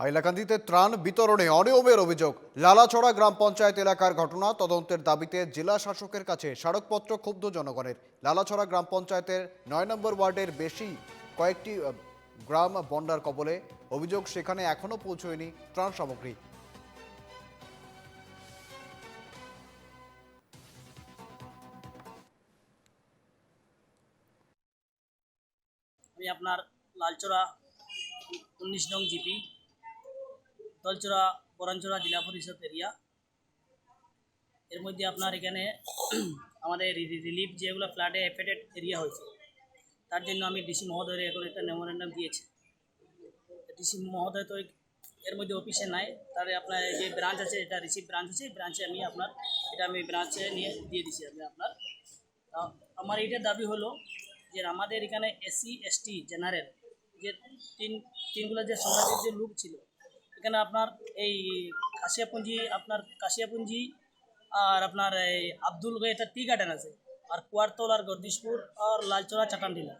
হাইলাকান্দিতে ত্রাণ বিতরণে অনিয়মের অভিযোগ। লালাছড়া গ্রাম পঞ্চায়েত এলাকার ঘটনা তদন্তের দাবিতে জেলা শাসকের কাছে স্মারকপত্র ক্ষুব্ধ জনগণের। লালাছড়া গ্রাম পঞ্চায়েতের নয় নম্বর ওয়ার্ডের বেশি কয়েকটি গ্রাম বন্যার কবলে অভিযোগ সেখানে এখনও পৌঁছয়নি ত্রাণ সামগ্রী। আপনার লালচড়া উনিশ নং জিপি দলচড়া বরাঞ্চড়া জেলা পরিষদ এরিয়া। এর মধ্যে আপনার এখানে আমাদের রিলিফ যেগুলো ফ্লাডে এফেক্টেড এরিয়া হয়েছে, তার জন্য আমি ডিসি মহোদয়ের এখন একটা মেমোরেন্ডাম দিয়েছি। ডিসি মহোদয় তো এর মধ্যে অফিসে নাই তার আপনার যে ব্রাঞ্চ আছে, এটা রিসিভ ব্রাঞ্চ আছে ব্রাঞ্চে আমি আপনার, এটা আমি ব্রাঞ্চে নিয়ে দিয়ে দিছি আমি আপনার। আমার এইটা দাবি হলো যে আমাদের এখানে এসসি এসটি, জেনারেল যে তিন, তিনগুলো যে সমাজের যে লোক ছিল এখানে আপনার এই কাশিয়াপুঞ্জি, আপনার কাশিয়াপুঞ্জি আর আপনার এই আব্দুল গো এটা টি গার্ডেন আছে। আর কুয়ারতল আর গর্দিশপুর আর লালচড়া চাটানডিলা।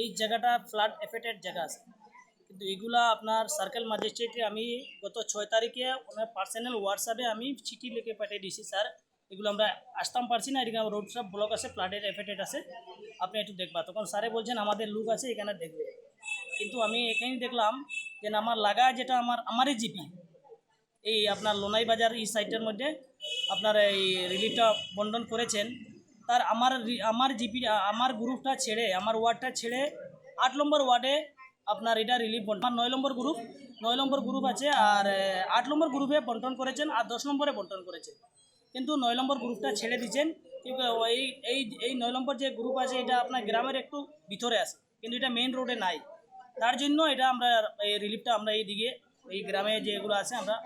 এই জায়গাটা ফ্লাড এফেক্টেড জায়গা আছে। কিন্তু এগুলা আপনার সার্কেল ম্যাজিস্ট্রেটে আমি গত ছয় তারিখে ওনার পার্সোনাল হোয়াটসঅ্যাপে আমি চিঠি লিখে পাঠিয়ে দিয়েছি, স্যার, এগুলো আমরা আসতাম পারছি না, এদিকে রোড সব ব্লক আছে ফ্লাডের এফেক্টেড আছে। আপনি একটু দেখবা। তখন স্যারে বলছেন, আমাদের লোক আছে, এখানে দেখবে। কিন্তু আমি এখানেই দেখলাম যে না আমার লাগা যেটা আমার, আমারই জিপি। এই আপনার লোনাই বাজার এই সাইটের মধ্যে আপনার এই রিলিফটা বন্টন করেছেন। তার আমার আমার জিপি, আমার গ্রুপটা ছেড়ে, আমার ওয়ার্ডটা ছেড়ে আট নম্বর ওয়ার্ডে আপনার এটা রিলিফ বন্টন নয় নম্বর গ্রুপ নয় নম্বর গ্রুপ আছে আর আট নম্বর গ্রুপে বন্টন করেছেন আর দশ নম্বরে বন্টন করেছেন। কিন্তু নয় নম্বর গ্রুপটা ছেড়ে দিচ্ছেন এই এই এই নয় নম্বর যে গ্রুপ আছে, এটা আপনার গ্রামের একটু ভিতরে আছে। কিন্তু এটা মেইন রোডে নাই। তার জন্য এটা আমরা এই রিলিফটা আমরা এই দিকে এই গ্রামে যেগুলো আছে আমরা